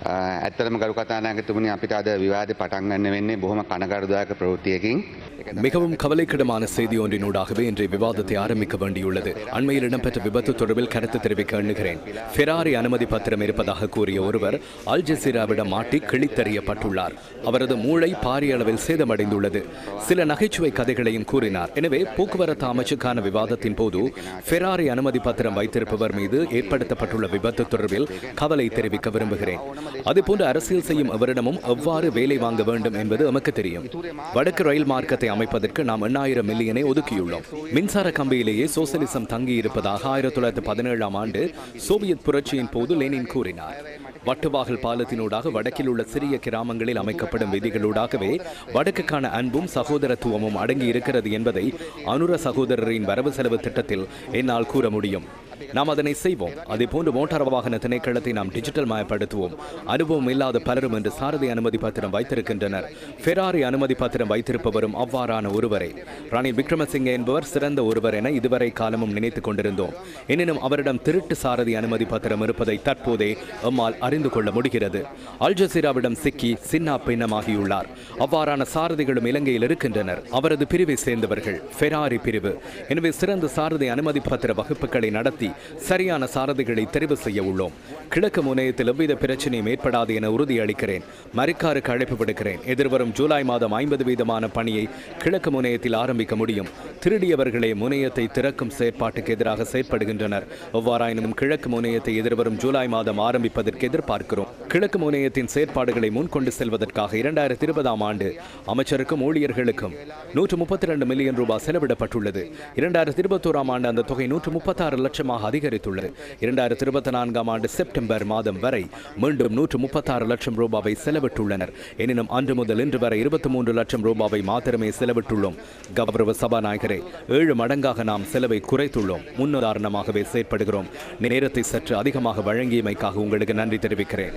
ඇත්තටම ගරු කතානායකතුමනි අපිට අද විවාද පටන් ගන්න වෙන්නේ බොහොම කනගරුදායක ප්‍රවෘත්තියකින්. மிகவும் கவலைக்கிடமான செய்தி ஒன்றினூடாகவே இன்றைய விவாதத்தை ஆரம்பிக்க வேண்டியுள்ளது. அண்மையில் இடம்பெற்ற விபத்து தொடர்பில் கருத்து தெரிவிக்க எண்ணுகிறேன். ஃபெராரி அனுமதி பத்திரம் இருப்பதாக கூறிய ஒருவர் அல் ஜசீராவிடம் மாட்டி கிழித்தறியப்பட்டுள்ளார். அவரது மூளை பாரிய அளவில் சேதமடைந்துள்ளது. சில நகைச்சுவை கதைகளையும் கூறினார். எனவே போக்குவரத்து அமைச்சுக்கான விவாதத்தின் போது ஃபெராரி அனுமதி பத்திரம் வைத்திருப்பவர் மீது ஏற்படுத்தப்பட்டுள்ள விபத்து தொடர்பில் கவலை தெரிவிக்க விரும்புகிறேன். அதுபோன்று அரசியல் செய்யும் அவரிடமும் எவ்வாறு வேலை வாங்க வேண்டும் என்பது நமக்கு தெரியும். வடக்கு ரயில் மார்க்கத்தை அமைப்பதற்கு நாம் எண்ணாயிரம் மில்லியனை ஒதுக்கியுள்ளோம். மின்சார கம்பியிலேயே சோசலிசம் தங்கியிருப்பதாக ஆயிரத்தி தொள்ளாயிரத்தி பதினேழாம் ஆண்டு சோவியத் புரட்சியின் போது லெனின் கூறினார். வட்டுவாகல் பாலத்தினூடாக வடக்கில் உள்ள சிறிய கிராமங்களில் அமைக்கப்படும் விதிகளூடாகவே வடக்குக்கான அன்பும் சகோதரத்துவமும் அடங்கி இருக்கிறது என்பதை அனுர சகோதரரின் வரவு செலவு திட்டத்தில் என்னால் கூற முடியும். நாம் அதனை செய்வோம். அதே போன்று மோட்டார் வாகன திணைக்களத்தை நாம் டிஜிட்டல் மயப்படுத்துவோம். அனுபவம் இல்லாத பலரும் என்று சாரதி அனுமதி பத்திரம் வைத்திருக்கின்றனர். ஃபெராரி அனுமதி பத்திரம் வைத்திருப்பவரும் அவ்வாறான ஒருவரே. ரணில் விக்ரமசிங்கே என்பவர் சிறந்த ஒருவர் என இதுவரை காலமும் நினைத்துக் கொண்டிருந்தோம். எனினும் அவரிடம் திருட்டு சாரதி அனுமதி பத்திரம் இருப்பதை தற்போதே எம்மால் அறிந்து கொள்ள முடிகிறது. அல் ஜசீராவிடம் சிக்கி சின்னா பின்னமாகியுள்ளார். அவ்வாறான சாரதிகளும் இலங்கையில் இருக்கின்றனர். அவரது பிரிவை சேர்ந்தவர்கள் ஃபெராரி பிரிவு. எனவே சிறந்த சாரதி அனுமதி பத்திர வகுப்புகளை நடத்தி சரியான சாரதிகளை தெரிவு செய்ய உள்ளோம். கிழக்கு முனையத்தில் எவ்வித பிரச்சனையும் ஏற்படாது என உறுதியளிக்கிறேன் மரிக்காருக்கு அழைப்பு விடுக்கிறேன். எதிர்வரும் ஜூலை மாதம் ஐம்பது வீதமான பணியை கிழக்கு முனையத்தில் ஆரம்பிக்க முடியும். திருடியவர்களே முனையத்தை திறக்கும் செயற்பாட்டுக்கு எதிராக செயற்படுகின்றனர். எவ்வாறாயினும் கிழக்கு முனையத்தை எதிர்வரும் ஜூலை மாதம் ஆரம்பிப்பதற்கு எதிர்பார்க்கிறோம். கிழக்கு முனையத்தின் செயற்பாடுகளை முன்கொண்டு செல்வதற்காக இரண்டாயிரத்தி இருபதாம் ஆண்டு அமைச்சருக்கும் ஊழியர்களுக்கும் நூற்று முப்பத்தி ரெண்டு மில்லியன் ரூபாய் செலவிடப்பட்டுள்ளது. இரண்டாயிரத்தி இருபத்தோராம் ஆண்டு அந்த தொகை நூற்று முப்பத்தாறு லட்சமாக அதிகரித்துள்ளது இரண்டாயிரத்தி இருபத்தி நான்காம் ஆண்டு செப்டம்பர் மாதம் வரை மீண்டும் நூற்று முப்பத்தாறு லட்சம் ரூபாவை செலவிட்டுள்ளனர் எனினும் அன்று முதல் இன்று வரை இருபத்தி மூன்று லட்சம் ரூபாவை மாத்திரமே செலவிட்டுள்ளோம் கௌரவ சபாநாயகரே ஏழு மடங்காக நாம் செலவை குறைத்துள்ளோம் முன்னுதாரணமாகவே செயற்படுகிறோம் நேரத்தை சற்று அதிகமாக வழங்கியமைக்காக உங்களுக்கு நன்றி தெரிவிக்கிறேன்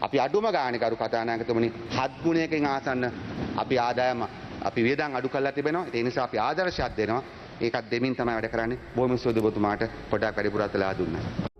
අපි අඩුම ගාන කරු කතානායකතුමනි හත් ගුණයකින් ආසන්න අපි ආදායම අපි වියදන් අඩු කල්ලා තිබෙනවා ඒ නිසා අපි ආදර්ශයක් දෙනවා ඒකත් දෙමින් තමයි වැඩ කරන්නේ. බොහොම සුදුබතුමාට පොඩක් වැඩිපුරත් වෙලා දුන්නා.